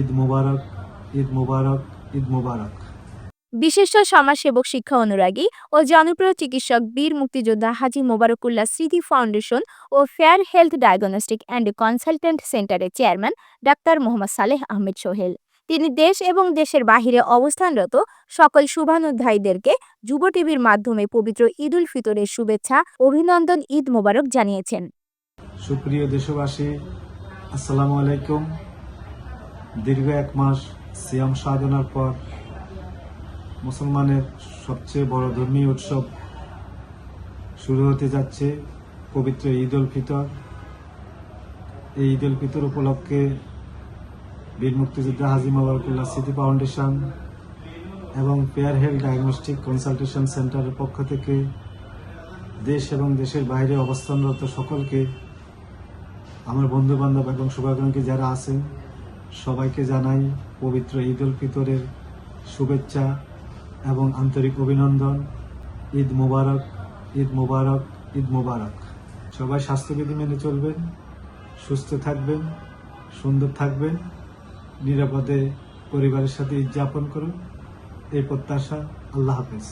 ঈদ মুবারক ঈদ মুবারক ঈদ মুবারক। বিশিষ্ট সমাজসেবক শিক্ষা অনুরাগী ও জনপ্রিয় চিকিৎসক বীর মুক্তিযোদ্ধা হাজী মোবারকুল্লাহ স্মৃতি foundation O fair health diagnostic and consultant সেন্টারের চেয়ারম্যান ডাক্তার মোহাম্মদ সালেহ আহমেদ সোহেল। তিনি দেশ এবং দেশের বাহিরে অবস্থানরত সকল শুভানুধ্যায়ীদেরকে যুব টিভির মাধ্যমে পবিত্র ঈদ উল ফিতরের শুভেচ্ছা অভিনন্দন ঈদ মোবারক জানিয়েছেন। সুপ্রিয় দেশবাসী আসসালামু আলাইকুম। দীর্ঘ এক মাস সিয়াম সাধনার পর মুসলমানের সবচেয়ে বড় ধর্মীয় উৎসব শুরু হতে যাচ্ছে পবিত্র ঈদ উল ফিতর। এই ঈদ উল ফিতর উপলক্ষে বীর মুক্তিযোদ্ধা হাজি মাবারকুল্লাহ স্মৃতি ফাউন্ডেশন এবং পেয়ার হেলথ ডায়াগনস্টিক কনসালটেশন সেন্টারের পক্ষ থেকে দেশ এবং দেশের বাইরে অবস্থানরত সকলকে, আমার বন্ধু বান্ধব এবং শুভাকাঙ্ক্ষী যারা আছেন সবাইকে জানাই পবিত্র ঈদ উল ফিতরের শুভেচ্ছা এবং আন্তরিক অভিনন্দন। ঈদ মোবারক ঈদ মোবারক ঈদ মোবারক। সবাই স্বাস্থ্যবিধি মেনে চলবেন, সুস্থ থাকবেন, সুন্দর থাকবেন, নিরাপদে পরিবারের সাথে ঈদ যাপন করুন। এই প্রত্যাশা, আল্লাহ হাফেজ।